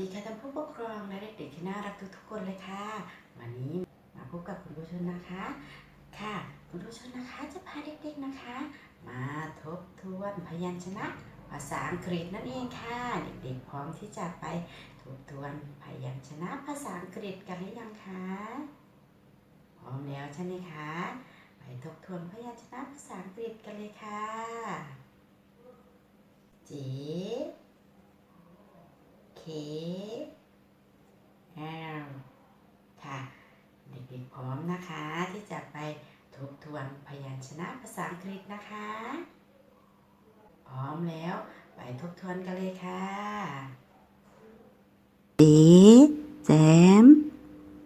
ดีค่ะท่านผู้ปกครองและเด็กๆที่น่ารักทุกๆคนเลยค่ะ วันนี้มาพบกับคุณผู้ชมนะคะ ค่ะ คุณผู้ชมนะคะจะพาเด็กๆนะคะ มาทบทวนพยัญชนะ ภาษาอังกฤษนั่นเองค่ะ เด็กๆพร้อมที่จะไปทบทวนพยัญชนะภาษาอังกฤษกันหรือยังคะพร้อมแล้วใช่ไหมคะ ไปทบทวนพยัญชนะภาษาอังกฤษกันเลยค่ะ J K L ค่ะ เด็กๆ พร้อมนะคะ ที่จะไปทบทวนพยัญชนะภาษาอังกฤษนะคะ พร้อมแล้วไปทบทวนกันเลยค่ะ เจ๊แจม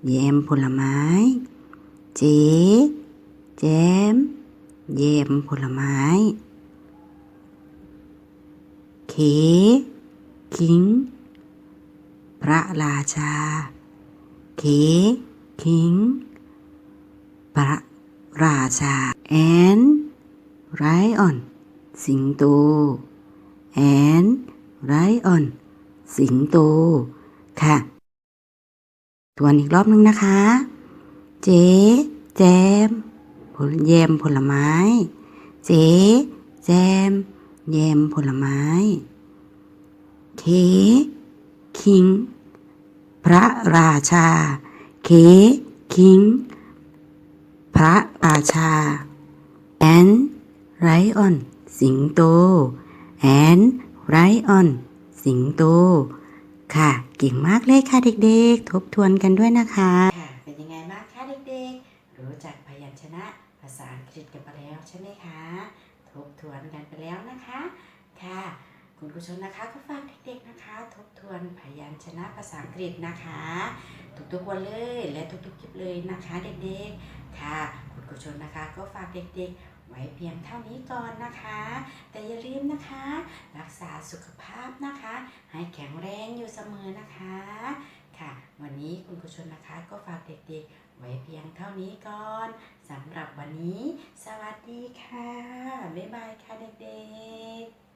แยมผลไม้ เจ๊แจมแยมผลไม้เคคิง พระราชา เคคิง พระราชาแอนไรออนสิงโตแอนไรออนสิงโต ค่ะ ทวนอีกรอบนึงนะคะ เจ๊แจมผลแยมผลไม้ เจ๊แจมแยมผลไม้ เคคิง พระราชา เคคิง พระราชาแอนไรออนสิงโตแอนไรออนสิงโต ค่ะ เก่งมากเลยค่ะเด็กๆ ทบทวนกันด้วยนะคะค่ะเป็นยังไงบ้างคะเด็กๆ รู้จักพยัญชนะภาษาอังกฤษกันไปแล้วใช่ไหมคะ ทบทวนกันไปแล้วนะคะ ค่ะ คุณผู้ชมนะคะก็ฝากเด็กๆนะคะ ทบทวนพยัญชนะภาษาอังกฤษนะคะ ทุกๆวันเลยและทุกๆคลิปเลยนะคะเด็กๆค่ะ คุณผู้ชมนะคะ ก็ฝากเด็กๆ ไว้เพียงเท่านี้ก่อนนะคะ แต่อย่าลืมนะคะ รักษาสุขภาพนะคะ ให้แข็งแรงอยู่เสมอนะคะค่ะ วันนี้คุณผู้ชมนะคะ ก็ฝากเด็กๆ ไว้เพียงเท่านี้ก่อนสำหรับวันนี้ สวัสดีค่ะบ๊ายบายค่ะเด็กๆ